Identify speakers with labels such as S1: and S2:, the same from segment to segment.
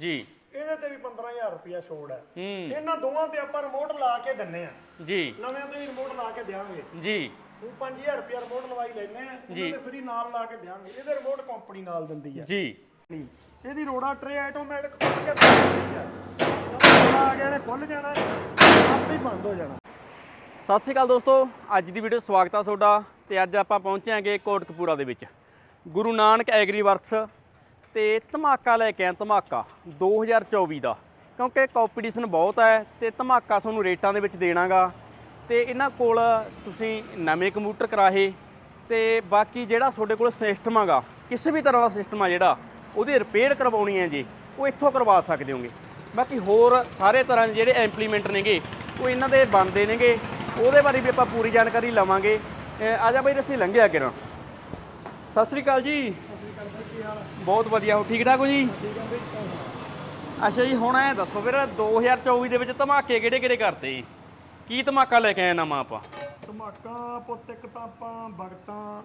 S1: ਜੀ।
S2: ਇਹਦੇ ਤੇ ਵੀ 15000 ਰੁਪਇਆ ਛੋੜ ਹੈ।
S1: ਹੂੰ।
S2: ਇਹਨਾਂ ਦੋਵਾਂ ਤੇ ਆਪਾਂ ਰਿਮੋਟ ਲਾ ਕੇ ਦਿੰਨੇ ਆ।
S1: ਜੀ।
S2: ਨਵਿਆਂ ਤੇ ਵੀ ਰਿਮੋਟ ਲਾ ਕੇ ਦੇਵਾਂਗੇ
S1: ਜੀ।
S2: ਉਹ 5000 ਰੁਪਇਆ ਰਿਮੋਟ ਲਵਾਈ ਲੈਨੇ ਆ। ਇਹਨਾਂ ਦੇ ਫਰੀ ਨਾਲ ਲਾ ਕੇ ਦੇਵਾਂਗੇ ਇਹਦੇ ਰਿਮੋਟ ਕੰਪਨੀ ਨਾਲ ਦਿੰਦੀ ਆ।
S1: ਜੀ।
S2: ਨਹੀਂ। ਇਹਦੀ ਰੋੜਾ ਟਰੇ ਆਟੋਮੈਟਿਕ ਖੁੱਲ ਕੇ ਬੰਦ ਆ। ਜਦੋਂ ਆ ਗਿਆ ਨੇ ਖੁੱਲ ਜਾਣਾ ਆਪੇ ਹੀ ਬੰਦ ਹੋ ਜਾਣਾ।
S1: ਸਤਿ ਸ਼੍ਰੀ ਅਕਾਲ ਦੋਸਤੋ। ਅੱਜ ਦੀ ਵੀਡੀਓ ਸਵਾਗਤ ਆ ਤੁਹਾਡਾ। ਤੇ ਅੱਜ ਆਪਾਂ ਪਹੁੰਚੇ ਹਾਂਗੇ ਕੋਟਕਪੂਰਾ ਦੇ ਵਿੱਚ। ਗੁਰੂ ਨਾਨਕ ਐਗਰੀ ਵਰਕਸ ਤੇ ਧਮਾਕਾ ਲੈ ਕੇ ਆਏ ਧਮਾਕਾ 2024 ਦਾ। ਕਿਉਂਕਿ ਕੰਪੀਟੀਸ਼ਨ ਬਹੁਤ ਹੈ ਤੇ ਧਮਾਕਾ ਤੁਹਾਨੂੰ ਰੇਟਾਂ ਦੇ ਵਿੱਚ ਦੇਣਾਗਾ। ਤੇ ਇਹਨਾਂ ਕੋਲ ਤੁਸੀਂ ਨਵੇਂ ਕੰਪਿਊਟਰ ਕਰਾਹੇ ਤੇ ਬਾਕੀ ਜਿਹੜਾ ਤੁਹਾਡੇ ਕੋਲ ਸਿਸਟਮ ਹੈਗਾ ਕਿਸੇ ਵੀ ਤਰ੍ਹਾਂ ਦਾ ਸਿਸਟਮ ਆ ਜਿਹੜਾ, ਉਹਦੀ ਰਿਪੇਅਰ ਕਰਵਾਉਣੀ ਹੈ ਜੀ, ਉਹ ਇੱਥੋਂ ਕਰਵਾ ਸਕਦੇ ਹੋਗੇ। ਬਾਕੀ ਹੋਰ ਸਾਰੇ ਤਰ੍ਹਾਂ ਦੇ ਜਿਹੜੇ ਇੰਪਲੀਮੈਂਟ ਨੇਗੇ, ਉਹ ਇਹਨਾਂ ਦੇ ਬਣਦੇ ਨੇਗੇ। ਉਹਦੇ ਬਾਰੇ ਵੀ ਆਪਾਂ ਪੂਰੀ ਜਾਣਕਾਰੀ ਲਵਾਂਗੇ। ਆ ਜਾ ਬਈ ਅਸੀਂ ਲੰਘਿਆ ਕਿਰਾਂ ਸਤਿ ਸ੍ਰੀ ਅਕਾਲ ਜੀ। ਬਹੁਤ ਵਧੀਆ ਹੋ ਠੀਕ ਠਾਕ ਹੋ ਜੀ? ਅੱਛਾ ਜੀ ਹੁਣ ਐ ਦੱਸੋ ਫਿਰ 2024 ਦੇ ਵਿੱਚ ਧਮਾਕੇ ਕਿਹੜੇ ਕਿਹੜੇ ਕਰਤੇ ਕੀ ਧਮਾਕਾ ਲੈ ਕੇ ਆਏ ਨਵਾਂ ਆਪਾਂ?
S2: ਧਮਾਕਾ ਪੁੱਤ ਇੱਕ ਤਾਂ ਆਪਾਂ ਬਗਟਾਂ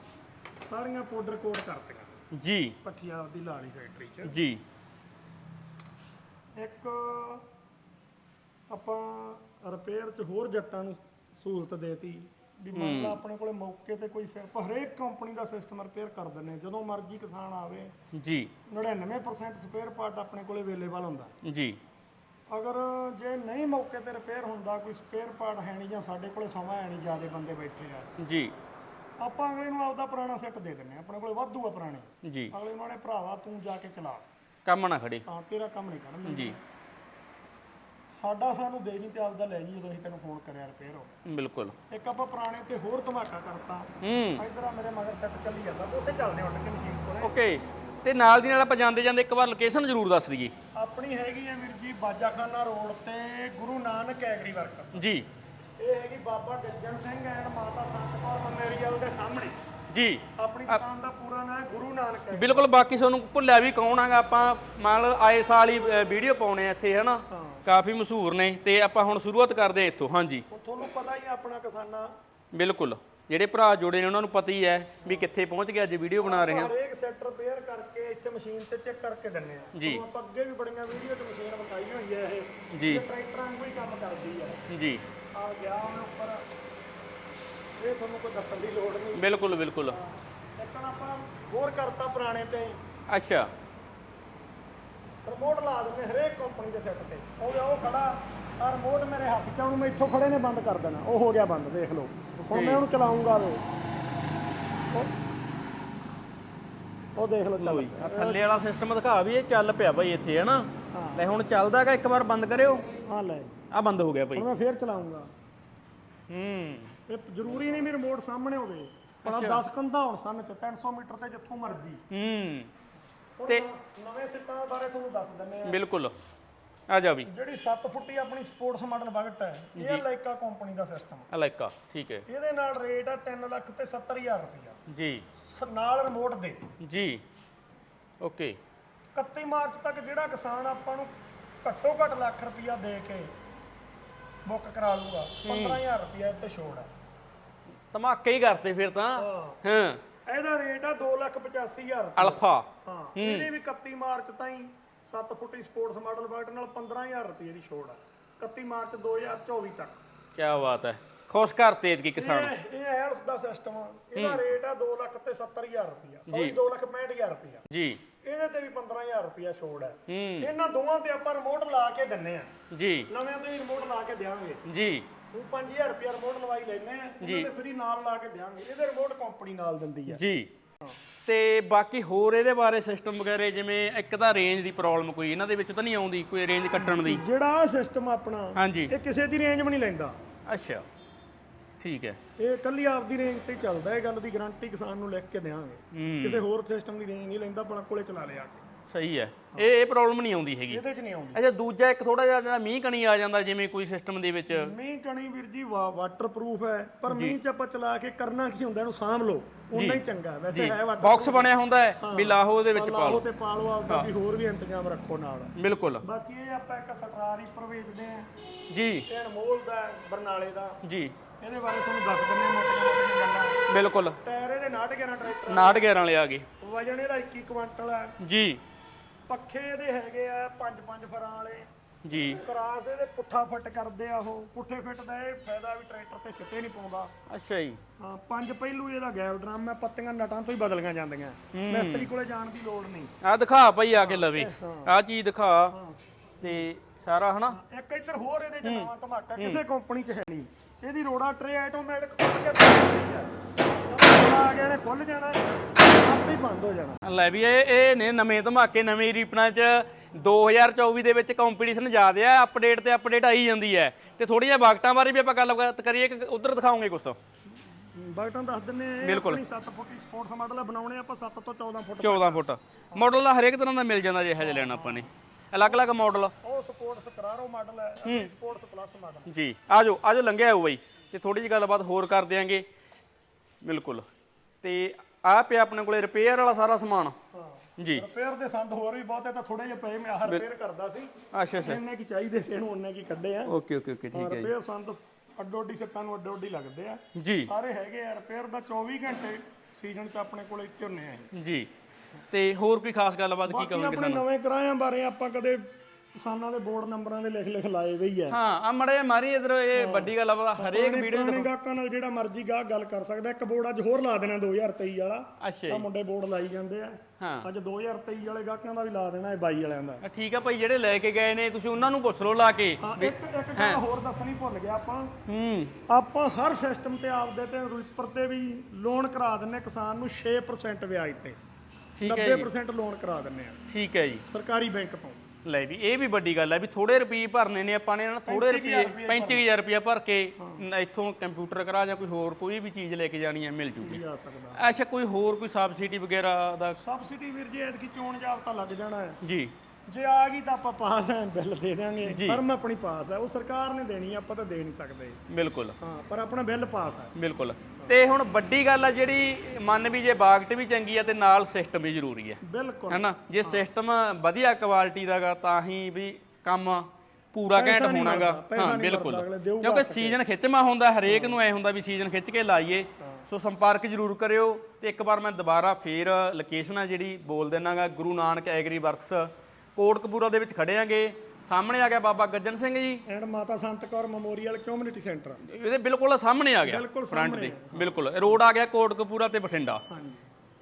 S2: ਸਾਰੀਆਂ ਪਾਊਡਰ ਕੋਟ ਕਰਤੀਆਂ।
S1: ਜੀ।
S2: ਪੱਠੀਆਂ ਦੀ ਲਾਲੀ ਫੈਕਟਰੀ 'ਚ।
S1: ਜੀ।
S2: ਇੱਕ ਆਪਾਂ ਰਿਪੇਅਰ 'ਚ ਹੋਰ ਜੱਟਾਂ ਨੂੰ ਸਹੂਲਤ ਦੇਤੀ ਵੀ ਮੰਨ ਲਾ ਆਪਣੇ ਕੋਲੇ ਮੌਕੇ ਤੇ ਕੋਈ ਸਿਰਫ ਹਰੇਕ ਕੰਪਨੀ ਦਾ ਸਿਸਟਮ ਰਿਪੇਅਰ ਕਰ ਆ। ਜਦੋਂ ਮਰਜ਼ੀ ਕਿਸਾਨ ਆਵੇ
S1: ਜੀ।
S2: 99% ਸਪੇਅਰ ਪਾਰਟ ਆਪਣੇ ਕੋਲੇ ਅਵੇਲੇਬਲ ਹੁੰਦਾ।
S1: ਜੀ।
S2: ਅਗਰ ਜੇ ਨਹੀਂ ਮੌਕੇ ਤੇ ਰਿਪੇਅਰ ਹੁੰਦਾ ਕੋਈ ਸਪੇਅਰ ਪਾਰਟ ਹੈ ਨਹੀਂ ਜਾਂ ਸਾਡੇ ਕੋਲੇ ਸਮਾਂ ਹੈ ਨਹੀਂ ਜਿਆਦੇ ਬੰਦੇ ਬੈਠੇ ਆ।
S1: ਜੀ।
S2: ਆਪਾਂ ਅਗਲੇ ਨੂੰ ਆਪਦਾ ਪੁਰਾਣਾ ਸੈੱਟ ਦੇ ਦਿੰਨੇ ਆ ਆਪਣੇ ਕੋਲੇ ਵਾਧੂ ਆ ਪੁਰਾਣੇ।
S1: ਜੀ।
S2: ਅਗਲੇ ਨੂੰ ਆਣੇ ਭਰਾਵਾ ਤੂੰ ਜਾ ਕੇ ਚਲਾ।
S1: ਕੰਮ ਨਾ ਖੜੇ।
S2: ਹਾਂ ਤੇਰਾ ਕੰਮ ਨਹੀਂ ਕਰਨਾ
S1: ਜੀ।
S2: ਸਾਡਾ ਸਾਨੂੰ ਦੇ ਜੀ ਤੇ ਆਪਦਾ ਲੈ ਜੀ ਜਦੋਂ ਅਸੀਂ ਤੈਨੂੰ ਫੋਨ ਕਰਿਆ ਰਿਪੇਅਰ ਹੋ
S1: ਬਿਲਕੁਲ।
S2: ਇੱਕ ਆਪਾਂ ਪੁਰਾਣੇ ਤੇ ਹੋਰ ਧਮਾਕਾ ਕਰਤਾ।
S1: ਹੂੰ।
S2: ਇਧਰ ਆ ਮੇਰੇ ਮਗਰ ਸੈੱਟ ਚੱਲੀ ਜਾਂਦਾ ਉੱਥੇ ਚੱਲਦੇ ਉੱਡ ਕੇ ਮਸ਼ੀਨ ਕੋਲੇ।
S1: ਓਕੇ। ਤੇ ਨਾਲ ਦੀ ਨਾਲ ਆਪਾਂ ਜਾਂਦੇ ਜਾਂਦੇ ਇੱਕ ਵਾਰ ਲੋਕੇਸ਼ਨ ਜ਼ਰੂਰ ਦੱਸ ਦਈਏ।
S2: ਆਪਣੀ ਹੈਗੀ ਹੈ ਵੀਰ ਜੀ ਬਾਜਾਖਾਨਾ ਰੋਡ ਤੇ ਗੁਰੂ ਨਾਨਕ ਐਗਰੀ ਵਰਕ
S1: ਜੀ।
S2: ਇਹ ਹੈਗੀ ਬਾਬਾ ਗੱਜਣ ਸਿੰਘ ਐਂਡ ਮਾਤਾ ਸੰਤ ਕੌਰ ਮੈਮੋਰੀਅਲ ਦੇ ਸਾਹਮਣੇ।
S1: ਜੀ।
S2: ਆਪਣੀ ਦੁਕਾਨ ਦਾ ਪੂਰਾ ਨਾਮ ਹੈ ਗੁਰੂ ਨਾਨਕ ਐਗਰੀ।
S1: ਬਿਲਕੁਲ ਬਾਕੀ ਤੁਹਾਨੂੰ ਭੁੱਲਿਆ ਵੀ ਕੌਣ ਹੈਗਾ ਆਪਾਂ ਮੰਨ ਲਓ ਆਏ ਸਾਲ ਹੀ ਵੀਡੀਓ ਪਾਉਣੇ ਆ ਇੱਥੇ ਹਨਾ? ਕਾਫੀ ਮਸ਼ਹੂਰ ਨੇ ਤੇ ਆਪਾਂ ਹੁਣ ਸ਼ੁਰੂਆਤ ਕਰਦੇ ਹਾਂ ਇੱਥੋਂ ਹਾਂਜੀ।
S2: ਹੁਣ ਤੁਹਾਨੂੰ ਪਤਾ ਹੀ ਆਪਣਾ ਕਿਸਾਨਾਂ।
S1: ਬਿਲਕੁਲ ਜਿਹੜੇ ਭਰਾ ਜੁੜੇ ਨੇ ਉਹਨਾਂ ਨੂੰ ਪਤਾ ਹੀ ਹੈ ਵੀ ਕਿੱਥੇ ਪਹੁੰਚ ਗਿਆ ਅੱਜ ਵੀਡੀਓ ਬਣਾ ਰਹੇ ਹਾਂ।
S2: ਹਰੇਕ ਸੈਕਟਰ ਰਿਪੇਅਰ ਕਰਕੇ ਇੱਥੇ ਮਸ਼ੀਨ ਤੇ ਚੈੱਕ ਕਰਕੇ ਦਿੰਨੇ ਆ
S1: ਜੀ।
S2: ਆਪਾਂ ਅੱਗੇ ਵੀ ਬੜੀਆਂ ਵੀਡੀਓ 'ਚ ਮਸ਼ੀਨ ਵਿਖਾਈ ਹੋਈ ਹੈ ਇਹ
S1: ਜੀ।
S2: ਇਹ ਟਰੈਕਟਰਾਂ ਹੀ ਕੰਮ ਕਰਦੀ ਹੈ।
S1: ਜੀ।
S2: ਆ ਗਿਆ ਉਹਨੇ ਉੱਪਰ। ਇਹ ਤੁਹਾਨੂੰ ਕੋਈ ਦੱਸਣ ਦੀ ਲੋੜ ਨਹੀਂ।
S1: ਬਿਲਕੁਲ ਬਿਲਕੁਲ।
S2: ਇੱਕਣ ਆਪਾਂ ਹੋਰ ਕਰਤਾ ਪੁਰਾਣੇ ਤੇ।
S1: ਅੱਛਾ।
S2: ਰਿਮੋਟ ਲਾ ਦਿੰਦੇ ਹਰੇਕ ਕੰਪਨੀ ਦੇ ਸੈੱਟ ਤੇ। ਉਹ ਗਿਆ ਉਹ ਖੜਾ ਆ ਰਿਮੋਟ ਮੇਰੇ ਹੱਥ 'ਚ ਆ, ਉਹਨੂੰ ਮੈਂ ਇੱਥੋਂ ਖੜੇ ਨੇ ਬੰਦ ਕਰ ਦੇਣਾ। ਉਹ ਹੋ ਗਿਆ ਬੰਦ ਦੇਖ ਲਓ। ਹੁਣ ਮੈਂ ਉਹਨੂੰ ਚਲਾਉਂਗਾ ਵੇ। ਉਹ- ਦੇਖ ਲਓ ਚੱਲ।
S1: ਆ ਥੱਲੇ ਵਾਲਾ ਸਿਸਟਮ ਦਿਖਾ ਵੀ ਇਹ ਚੱਲ ਪਿਆ ਭਾਈ ਇੱਥੇ ਹਨਾ? ਲੈ ਹੁਣ ਚੱਲਦਾ ਹੈਗਾ ਇੱਕ ਵਾਰ ਬੰਦ ਕਰਿਓ।
S2: ਹਾਂ ਲੈ।
S1: ਆ ਬੰਦ ਹੋ ਗਿਆ ਭਾਈ
S2: ਹੁਣ ਮੈਂ ਫੇਰ ਚਲਾਉਂਗਾ।
S1: ਹੂੰ।
S2: ਇਹ ਜ਼ਰੂਰੀ ਨਹੀਂ ਵੀ ਰਿਮੋਟ ਸਾਹਮਣੇ ਹੋਵੇ। ਪਰ 10 ਕੰਧਾ ਹੋਣ ਸਨ ਚ 300 ਮੀਟਰ ਤੇ ਜਿੱਥੋਂ ਮਰਜ਼ੀ।
S1: ਹੂੰ।
S2: ਤੇ ਨਵੇਂ ਸਿੱਟਾਂ ਬਾਰੇ ਤੁਹਾਨੂੰ ਦੱਸ ਦਿੰਨੇ ਆ
S1: ਬਿਲਕੁਲ। ਆ ਜਾ ਵੀ।
S2: ਜਿਹੜੀ 7 ਫੁੱਟੀ ਆਪਣੀ ਸਪੋਰਟਸ ਮਾਡਲ ਵਗਟ ਹੈ ਇਹ ਲਾਈਕਾ ਕੰਪਨੀ ਦਾ ਸਿਸਟਮ
S1: ਅਲਾਈਕਾ ਠੀਕ ਹੈ।
S2: ਇਹਦੇ ਨਾਲ ਰੇਟ ਹੈ 3 ਲੱਖ ਤੇ 70000 ਰੁਪਇਆ
S1: ਜੀ।
S2: ਸ- ਨਾਲ ਰਿਮੋਟ ਦੇ।
S1: ਜੀ। ਓਕੇ।
S2: 31 ਮਾਰਚ ਤੱਕ ਜਿਹੜਾ ਕਿਸਾਨ ਆਪਾਂ ਨੂੰ ਘੱਟੋ ਘੱਟ ਲੱਖ ਰੁਪਇਆ ਦੇ ਕੇ ਬੁੱਕ ਕਰਾ ਲੂਗਾ 15000 ਰੁਪਇਆ ਇੱਥੇ ਛੋੜ ਹੈ।
S1: ਧਮਾਕੇ ਹੀ ਕਰਤੇ ਫਿਰ ਤਾਂ।
S2: ਹਾਂ।
S1: ਹਾਂ।
S2: ਇਹਦਾ ਰੇਟ ਹੈ 285000 ਰੁਪਇਆ
S1: ਅਲਫਾ।
S2: ਹਾਂ ਇਹਦੇ ਵੀ 31 ਮਾਰਚ ਤਾਈਂ 7 ਫੁੱਟੀ ਸਪੋਰਟਸ ਮਾਡਲ ਵਰਟ ਨਾਲ 15000 ਰੁਪਏ ਦੀ ਛੋੜ ਹੈ 31 ਮਾਰਚ 2024 ਤੱਕ।
S1: ਕੀ ਬਾਤ ਹੈ। ਖੁਸ਼ ਕਰਤੇ ਇਤਕੀ ਕਿਸਾਨ।
S2: ਇਹ ਇਹ ਐਲਸ ਦਾ ਸਿਸਟਮ ਆ। ਇਹਦਾ ਰੇਟ ਆ 2 ਲੱਖ ਤੇ 70000 ਰੁਪਇਆ। ਸੌਰੀ 2 ਲੱਖ 65000 ਰੁਪਇਆ।
S1: ਜੀ।
S2: ਇਹਦੇ ਤੇ ਵੀ 15000 ਰੁਪਇਆ ਛੋੜ ਹੈ। ਇਹਨਾਂ ਦੋਵਾਂ ਤੇ ਆਪਾਂ ਰਿਮੋਟ ਲਾ ਕੇ ਦਿੰਨੇ ਆ।
S1: ਜੀ।
S2: ਨਵਿਆਂ ਤੇ ਰਿਮੋਟ ਲਾ ਕੇ ਦੇਵਾਂਗੇ
S1: ਜੀ।
S2: ਉਹ 5000 ਰੁਪਇਆ ਰਿਮੋਟ ਲਵਾਈ ਲੈਨੇ ਆ ਇਹਨਾਂ ਦੇ ਫਰੀ ਨਾਲ ਲਾ ਕੇ ਦੇਵਾਂਗੇ ਇਹਦੇ ਰਿਮੋਟ ਕੰਪਨੀ ਨਾਲ ਦਿੰਦੀ ਆ।
S1: ਜੀ। ਤੇ ਬਾਕੀ ਹੋਰ ਇਹਦੇ ਬਾਰੇ ਸਿਸਟਮ ਵਗੈਰੇ ਜਿਵੇਂ ਇੱਕ ਤਾਂ ਰੇਂਜ ਦੀ ਪ੍ਰੋਬਲਮ ਕੋਈ ਇਹਨਾਂ ਦੇ ਵਿੱਚ ਤਾਂ ਨਹੀਂ ਆਉਂਦੀ ਕੋਈ ਰੇਂਜ ਕੱਟਣ ਦੀ?
S2: ਜਿਹੜਾ ਸਿਸਟਮ ਆਪਣਾ
S1: ਹਾਂਜੀ।
S2: ਇਹ ਕਿਸੇ ਦੀ ਰੇਂਜ ਵੀ ਨਹੀਂ ਲੈਂਦਾ।
S1: ਅੱਛਾ। ਠੀਕ ਹੈ।
S2: ਇਹ ਇਕੱਲੀ ਆਪਦੀ ਰੇਂਜ ਤੇ ਚੱਲਦਾ ਇਹ ਗੱਲ ਦੀ ਗਾਰੰਟੀ ਕਿਸਾਨ ਨੂੰ ਲਿਖ ਕੇ ਦੇਵਾਂਗੇ ਕਿਸੇ ਹੋਰ ਸਿਸਟਮ ਦੀ ਰੇਂਜ ਨਹੀਂ ਲੈਂਦਾ ਆਪਣਾ ਕੋਲੇ ਚਲਾ ਲਿਆ ਕੇ।
S1: ਸਹੀ ਹੈ। ਇਹ ਇਹ ਪ੍ਰੋਬਲਮ ਨਹੀਂ ਆਉਂਦੀ ਹੈਗੀ।
S2: ਇਹਦੇ 'ਚ ਨਹੀਂ ਆਉਂਦੀ।
S1: ਅੱਛਾ ਦੂਜਾ ਇੱਕ ਥੋੜਾ ਜਿਹਾ ਜਿਹੜਾ ਮੀਂਹ ਕਣੀ ਆ ਜਾਂਦਾ ਜਿਵੇਂ ਕੋਈ ਸਿਸਟਮ ਦੇ ਵਿੱਚ।
S2: ਮੀਂਹ ਕਣੀ ਵੀਰ ਜੀ ਵਾਟਰਪ੍ਰੂਫ ਹੈ ਪਰ ਮੀਂਹ 'ਚ ਆਪਾਂ ਚਲਾ ਕੇ ਕਰਨਾ ਕੀ ਹੁੰਦਾ ਇਹਨੂੰ ਸਾਂਭ ਲਓ। ਉਨਾ ਹੀ ਚੰਗਾ ਹੈ। ਵੈਸੇ ਹੈ ਵਾਟਰ
S1: ਬਾਕਸ ਬਣਿਆ ਹੁੰਦਾ ਹੈ ਵੀ ਲਾਹੋ ਉਹਦੇ ਵਿੱਚ ਪਾ
S2: ਲਾਹੋ
S1: ਲਓ
S2: ਤੇ ਪਾ ਲਓ ਆਪਦਾ ਵੀ ਹੋਰ ਵੀ ਇੰਤਜ਼ਾਮ ਰੱਖੋ ਨਾਲ।
S1: ਬਿਲਕੁਲ।
S2: ਬਾਕੀ ਇਹ ਆਪਾਂ ਇੱਕ ਸਟਰਾਰੀ ਪਰ ਵੇਚਦੇ ਆ
S1: ਜੀ।
S2: ਇਹ ਅਨਮੋਲ ਦਾ ਹੈ, ਬਰਨਾਲੇ ਦਾ।
S1: ਜੀ।
S2: ਇਹਦੇ ਬਾਰੇ ਤੁਹਾਨੂੰ ਦੱਸ ਦਿੰਦੇ ਆ ਮੋਟੀਆਂ ਮੋਟੀਆਂ ਗੱਲਾਂ।
S1: ਬਿਲਕੁਲ।
S2: ਟਾਇਰ ਇਹਦੇ 911 ਟਰੈਕਟਰ
S1: 69 11 ਵਾਲੇ ਆ ਗਏ।
S2: ਵਜਨ ਇਹਦਾ 21 ਕੁਇੰਟਲ ਹੈ
S1: ਜੀ।
S2: ਪੱਖੇ ਇਹਦੇ ਹੈਗੇ ਆ ਪੰਜ ਪੰਜ ਫਰਾਂ ਵਾਲੇ।
S1: ਜੀ।
S2: ਕਰਾਸ ਇਹਦੇ ਪੁੱਠਾ ਫਿੱਟ ਕਰਦੇ ਆ ਉਹ। ਪੁੱਠੇ ਫਿੱਟ ਦਾ ਇਹ ਫਾਇਦਾ ਵੀ ਟਰੈਕਟਰ ਤੇ ਸਿੱਟੇ ਨਹੀਂ ਪਾਉਂਦਾ।
S1: ਅੱਛਾ ਜੀ।
S2: ਹਾਂ ਪੰਜ ਪਹਿਲੂ ਇਹਦਾ ਗੈਪ ਡਰਮ ਹੈ ਪੱਤੀਆਂ ਨਟਾਂ ਤੋਂ ਹੀ ਬਦਲੀਆਂ ਜਾਂਦੀਆਂ। ਮਿਸਤਰੀ ਕੋਲੇ ਜਾਣ ਦੀ ਲੋੜ ਨਹੀਂ।
S1: ਆ ਦਿਖਾ ਭਾਈ ਆ ਕੇ ਲਵੇ। ਆ ਚੀਜ਼ ਦਿਖਾ। ਤੇ ਸਾਰਾ ਹਨਾ?
S2: ਇੱਕ ਇੱਧਰ ਹੋਰ ਇਹਦੇ ਚ ਨਵਾਂ ਧਮਾਕਾ ਕਿਸੇ ਕੰਪਨੀ ਚ ਹੈ ਨਹੀਂ। ਇਹਦੀ ਰੋੜਾ ਟਰੇ ਆਟੋਮੈਟਿਕ ਖੁੱਲ ਕੇ ਆ ਗਿਆ ਨੇ ਖੁੱਲ ਜਾਣਾ। ਆਪੇ ਹੀ ਬੰਦ ਹੋ ਜਾਣਾ।
S1: ਲੈ ਵੀ ਇਹ ਇਹ ਨੇ ਨਵੇਂ ਧਮਾਕੇ ਨਵੇਂ ਰੀਪਣਾ ਚ 2024 ਦੇ ਵਿੱਚ ਕੰਪੀਟੀਸ਼ਨ ਜ਼ਿਆਦਾ ਆ ਅਪਡੇਟ ਤੇ ਅਪਡੇਟ ਆਈ ਜਾਂਦੀ ਹੈ। ਤੇ ਥੋੜੀ ਜਿਹਾ ਬਾਗਟਾਂ ਬਾਰੇ ਵੀ ਆਪਾਂ ਗੱਲਬਾਤ ਕਰੀਏ ਕਿ ਉਧਰ ਦਿਖਾਓਗੇ ਕੁਛ।
S2: ਬਟਨ ਦੱਸ ਦਿੰਨੇ
S1: ਬਿਲਕੁਲ।
S2: ਆਪਣੀ 7 ਫੁੱਟ ਦੀ ਸਪੋਰਟਸ ਮਾਡਲ ਬਣਾਉਣੇ ਆਪਾਂ 7 ਤੋਂ 14 ਫੁੱਟ
S1: 14 ਫੁੱਟ। ਮਾਡਲ ਦਾ ਹਰੇਕ ਤਰ੍ਹਾਂ ਦਾ ਮਿਲ ਜਾਂਦਾ ਜੇ ਇਹੋ ਜਿਹਾ ਲੈਣਾ ਆਪਾਂ ਨੇ। ਅਲੱਗ-ਅਲੱਗ ਮਾਡਲ
S2: ਉਹ ਸਪੋਰਟਸ ਕਰਾਰੋ ਮਾਡਲ ਹੈ। ਸਪੋਰਟਸ ਪਲੱਸ ਮਾਡਲ
S1: ਜੀ ਆਜੋ ਆਜੋ ਲੰਘਿਆ ਆਓ ਬਾਈ। ਤੇ ਥੋੜੀ ਜਿਹੀ ਗੱਲਬਾਤ ਹੋਰ ਕਰ ਦਿਆਂਗੇ। ਬਿਲਕੁਲ। ਤੇ ਆ ਪਿਆ ਆਪਣੇ ਕੋਲੇ ਰਿਪੇਅਰ ਵਾਲਾ ਸਾਰਾ ਸਮਾਨ।
S2: ਹਾਂ।
S1: ਜੀ।
S2: ਰਿਪੇਅਰ ਦੇ ਸੰਦ ਹੋਰ ਵੀ ਬਹੁਤੇ ਤਾਂ ਥੋੜੇ ਜਿਹੇ ਪਏ ਮੈਂ ਆਹ ਰਿਪੇਅਰ ਕਰਦਾ ਸੀ।
S1: ਅੱਛਾ ਅੱਛਾ।
S2: ਇੰਨੇ ਕੀ ਚਾਹੀਦੇ ਸੀ ਇਹਨੂੰ ਉਹਨੇ ਕੀ ਕੱਢੇ ਆ।
S1: ਓਕੇ ਓਕੇ ਓਕੇ ਠੀਕ ਹੈ
S2: ਰਿਪੇਅਰ ਸੰਦ ਅੱਡੋ ਅੱਡੀ ਸੱਟਾਂ ਨੂੰ ਅੱਡੋ ਅੱਡੀ ਲੱਗਦੇ ਆ।
S1: ਜੀ।
S2: ਸਾਰੇ ਹੈਗੇ ਆ ਰਿਪੇਅਰ ਦਾ 24 ਘੰਟੇ ਸੀਜ਼ਨ 'ਚ ਆਪਣੇ ਕੋਲੇ ਝੋਨੇ ਆ ਇਹ।
S1: ਜੀ। ਤੇ ਹੋਰ ਕੋਈ ਖਾਸ ਗੱਲਬਾਤ ਕੀ
S2: ਬਾਕੀ
S1: ਕਹੋਗੇ
S2: ਆਪਣੇ ਨਵੇਂ ਕਿਰਾਇਆਂ ਬਾਰੇ ਆਪਾਂ ਕਦੇ ਕਿਸਾਨਾਂ ਦੇ ਬੋਰਡ ਨੰਬਰਾਂ ਦੇ ਲਿਖ ਲਿਖ ਲਾਏ ਵੀ ਆ।
S1: ਹਾਂ ਆ ਮੜੇ ਮਾਰੀ ਇਧਰ ਇਹ ਵੱਡੀ ਗੱਲ ਆ ਹਰੇਕ ਵੀਡੀਓ
S2: ਪੁਰਾਣੇ ਗਾਹਕਾਂ ਨਾਲ ਜਿਹੜਾ ਮਰਜ਼ੀ ਗਾਹਕ ਗੱਲ ਕਰ ਸਕਦਾ ਇੱਕ ਬੋਰਡ ਅੱਜ ਹੋਰ ਲਾ ਦੇਣਾ 2023 ਵਾਲਾ।
S1: ਅੱਛਾ
S2: ਮੁੰਡੇ ਬੋਰਡ ਲਾਈ ਜਾਂਦੇ ਆ।
S1: ਹਾਂ।
S2: ਅੱਜ 2023 ਵਾਲੇ ਗਾਹਕਾਂ ਦਾ ਵੀ ਲਾ ਦੇਣਾ ਇਹ 22 ਵਾਲਿਆਂ ਦਾ।
S1: ਠੀਕ ਆ ਭਾਈ ਜਿਹੜੇ ਲੈ ਕੇ ਗਏ ਨੇ ਤੁਸੀਂ ਉਹਨਾਂ ਨੂੰ ਪੁੱਛ ਲਓ ਲਾ ਕੇ।
S2: ਹਾਂ ਇੱਕ ਇੱਕ ਗੱਲ ਹੋਰ ਦੱਸਣੀ ਭੁੱਲ ਗਿਆ ਆਪਾਂ।
S1: ਹੂੰ।
S2: ਆਪਾਂ ਹਰ ਸਿਸਟਮ ਤੇ ਆਪਦੇ ਤੇ ਰੁਪਰ ਤੇ ਵੀ ਲੋਨ ਕਰਾ ਦਿੰਨੇ ਕਿਸਾਨ ਨੂੰ 6% ਵਿਆਜ ਤੇ।
S1: ਠੀਕ ਹੈ
S2: 90% ਲੋਨ ਕਰਾ ਦਿੰਨੇ ਆ
S1: ਠੀਕ ਹੈ ਜੀ।
S2: ਸਰਕਾਰੀ ਬੈਂਕ ਤੋਂ।
S1: ਲੈ ਵੀ ਇਹ ਵੀ ਵੱਡੀ ਗੱਲ ਹੈ ਵੀ ਥੋੜੇ ਰੁਪਏ ਭਰਨੇ ਨੇ ਆਪਾਂ ਨੇ ਨਾ ਥੋੜੇ ਰੁਪਏ 35000 ਰੁਪਏ ਭਰ ਕੇ ਇੱਥੋਂ ਕੰਪਿਊਟਰ ਕਰਾ ਜਾਂ ਕੋਈ ਹੋਰ ਕੋਈ ਵੀ ਚੀਜ਼ ਲੈ ਕੇ ਜਾਣੀ ਹੈ ਮਿਲ ਜੂਗੀ।
S2: ਜਾ ਸਕਦਾ।
S1: ਅੱਛਾ ਕੋਈ ਹੋਰ ਕੋਈ ਸਬਸਿਡੀ ਵਗੈਰਾ ਦਾ?
S2: ਸਬਸਿਡੀ ਵੀਰ ਜੀ ਐਤਕੀ ਚੋਣ ਜਾਬਤਾ ਲੱਗ ਜਾਣਾ ਹੈ।
S1: ਜੀ।
S2: ਜੇ ਆ ਗਈ ਤਾਂ ਆਪਾਂ ਪਾਸ ਹੈ ਬਿੱਲ ਦੇ ਦਾਂਗੇ ਫਰਮ ਆਪਣੀ ਪਾਸ ਹੈ ਉਹ ਸਰਕਾਰ ਨੇ ਦੇਣੀ ਆਪਾਂ ਤਾਂ ਦੇ ਨਹੀਂ ਸਕਦੇ।
S1: ਬਿਲਕੁਲ।
S2: ਹਾਂ ਪਰ ਆਪਣਾ ਬਿੱਲ ਪਾਸ ਹੈ
S1: ਬਿਲਕੁਲ। ਤੇ ਹੁਣ ਵੱਡੀ ਗੱਲ ਆ ਜਿਹੜੀ ਮੰਨ ਵੀ ਜੇ ਬਾਗਟ ਵੀ ਚੰਗੀ ਆ ਤੇ ਨਾਲ ਸਿਸਟਮ ਵੀ ਜ਼ਰੂਰੀ ਹੈ
S2: ਬਿਲਕੁਲ।
S1: ਹੈਨਾ? ਜੇ ਸਿਸਟਮ ਵਧੀਆ ਕੁਆਲਿਟੀ ਦਾਗਾ ਤਾਂ ਹੀ ਵੀ ਕੰਮ ਪੂਰਾ ਘੈਂਟ ਹੋਣਾਗਾ ਹਾਂ ਬਿਲਕੁਲ। ਕਿਉਂਕਿ ਸੀਜ਼ਨ ਖਿੱਚਮਾ ਹੁੰਦਾ ਹਰੇਕ ਨੂੰ ਐ ਹੁੰਦਾ ਵੀ ਸੀਜ਼ਨ ਖਿੱਚ ਕੇ ਲਾਈਏ। ਸੋ ਸੰਪਰਕ ਜ਼ਰੂਰ ਕਰਿਓ ਤੇ ਇੱਕ ਵਾਰ ਮੈਂ ਦੁਬਾਰਾ ਫੇਰ ਲੋਕੇਸ਼ਨ ਆ ਜਿਹੜੀ ਬੋਲ ਦੇਣਾਗਾ ਗੁਰੂ ਨਾਨਕ ਐਗਰੀ ਵਰਕਸ ਕੋਟਕਪੂਰਾ ਦੇ ਵਿੱਚ ਖੜੇ ਆਂਗੇ। ਸਾਹਮਣੇ ਆ ਗਿਆ ਬਾਬਾ ਗੱਜਨ ਸਿੰਘ ਜੀ।
S2: ਐਂਡ ਮਾਤਾ ਸੰਤ ਕੌਰ ਮੈਮੋਰੀਅਲ ਕਮਿਊਨਿਟੀ ਸੈਂਟਰ
S1: ਇਹਦੇ ਬਿਲਕੁਲ ਸਾਹਮਣੇ ਆ ਗਿਆ
S2: ਬਿਲਕੁਲ
S1: ਫਰੰਟ ਦੇ। ਬਿਲਕੁਲ ਰੋਡ ਆ ਗਿਆ ਕੋਟਕਪੂਰਾ ਤੇ ਬਠਿੰਡਾ।
S2: ਹਾਂਜੀ।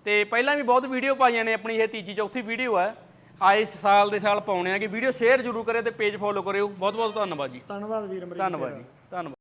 S1: ਤੇ ਪਹਿਲਾਂ ਵੀ ਬਹੁਤ ਵੀਡੀਓ ਪਾਈਆਂ ਨੇ ਆਪਣੀ ਇਹ ਤੀਜੀ ਚੌਥੀ ਵੀਡੀਓ ਹੈ। ਆਏ ਸਾਲ ਦੇ ਸਾਲ ਪਾਉਣੇ ਆ ਕਿ ਵੀਡੀਓ ਸ਼ੇਅਰ ਜ਼ਰੂਰ ਕਰਿਓ ਤੇ ਪੇਜ ਫੋਲੋ ਕਰਿਓ। ਬਹੁਤ ਬਹੁਤ ਧੰਨਵਾਦ ਜੀ।
S2: ਧੰਨਵਾਦ ਵੀਰ ਅਮਰੀਕ
S1: ਧੰਨਵਾਦ ਜੀ ਧੰਨਵਾਦ।